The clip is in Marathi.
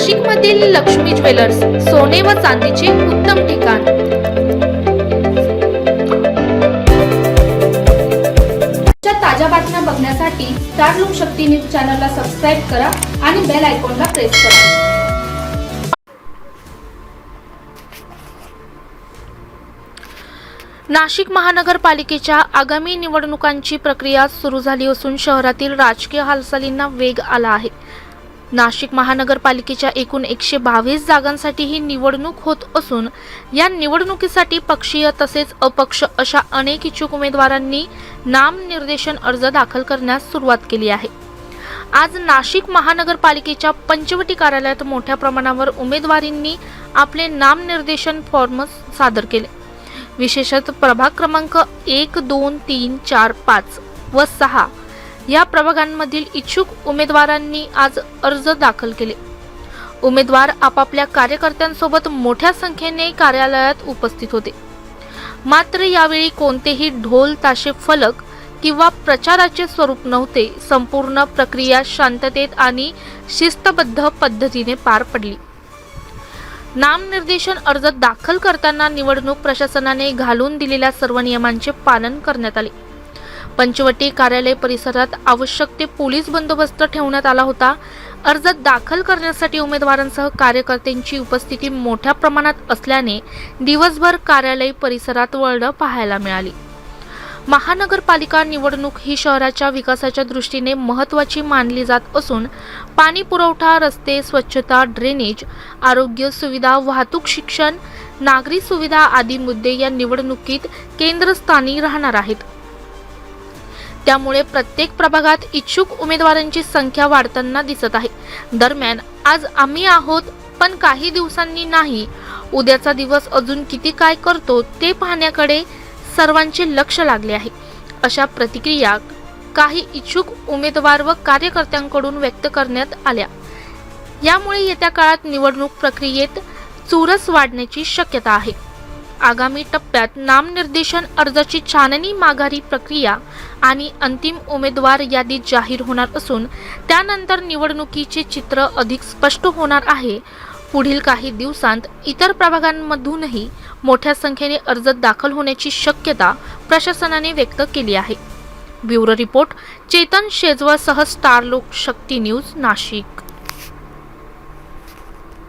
नाशिकमधील लक्ष्मी ज्वेलर्स सोने व चांदीचे उत्तम ठिकाण. ताज्या बातम्या बघण्यासाठी स्टार लोक शक्ती न्यूज चॅनलला सबस्क्राईब करा आणि बेल आयकॉनला प्रेस करा. नाशिक महानगरपालिकेच्या आगामी निवडणुकांची प्रक्रिया सुरू झाली असून शहरातील राजकीय हालचालींना वेग आला आहे. नाशिक महानगरपालिकेच्या एकूण एकशे बावीस जागांसाठी ही निवडणूक होत असून या निवडणुकीसाठी पक्षीय तसेच अपक्ष अशा अनेक इच्छुक उमेदवारांनी नामनिर्देशन अर्ज दाखल करण्यास सुरुवात केली आहे. आज नाशिक महानगरपालिकेच्या पंचवटी कार्यालयात मोठ्या प्रमाणावर उमेदवारींनी आपले नामनिर्देशन फॉर्म सादर केले. विशेषत प्रभाग क्रमांक एक दोन तीन चार पाच व सहा या प्रभागांमधील इच्छुक उमेदवारांनी आज अर्ज दाखल केले. उमेदवार आपापल्या कार्यकर्त्यांसोबत मोठ्या संख्येने कार्यालयात उपस्थित होते. मात्र यावेळी कोणतेही ढोल ताशे फलक किंवा प्रचाराचे स्वरूप नव्हते संपूर्ण प्रक्रिया शांततेत आणि शिस्तबद्ध पद्धतीने पार पडली. नामनिर्देशन अर्ज दाखल करताना निवडणूक प्रशासनाने घालून दिलेल्या सर्व नियमांचे पालन करण्यात आले. पंचवटी कार्यालय परिसरात आवश्यक ते पोलीस बंदोबस्त ठेवण्यात आला होता. अर्ज दाखल करण्यासाठी उमेदवारांसह कार्यकर्त्यांची उपस्थिती मोठ्या प्रमाणात असल्याने दिवसभर कार्यालय परिसरात वळणं पाहायला मिळाली. महानगरपालिका निवडणूक ही शहराच्या विकासाच्या दृष्टीने महत्त्वाची मानली जात असून पाणी पुरवठा रस्ते स्वच्छता ड्रेनेज आरोग्य सुविधा वाहतूक शिक्षण नागरी सुविधा आदी मुद्दे या निवडणुकीत केंद्रस्थानी राहणार आहेत. त्यामुळे प्रत्येक प्रभागात इच्छुक उमेदवारांची संख्या वाढताना दिसत आहे. दरम्यान आज आम्ही आहोत पण काही दिवसांनी नाही. उद्याचा दिवस अजून किती काय करतो ते पाहण्याकडे सर्वांचे लक्ष लागले आहे. अशा प्रतिक्रिया काही इच्छुक उमेदवार व कार्यकर्त्यांकडून व्यक्त करण्यात आल्या. यामुळे येत्या काळात निवडणूक प्रक्रियेत चुरस वाढण्याची शक्यता आहे. आगामी टप्प्यात नामनिर्देशन अर्जाची छाननी माघारी प्रक्रिया आणि अंतिम उमेदवार यादी जाहीर होणार असून त्यानंतर निवडणुकीचे चित्र अधिक स्पष्ट होणार आहे. पुढील काही दिवसांत इतर प्रभागांमधूनही मोठ्या संख्येने अर्ज दाखल होण्याची शक्यता प्रशासनाने व्यक्त केली आहे. ब्युरो रिपोर्ट चेतन शेजवळसह स्टार लोक शक्ती न्यूज नाशिक.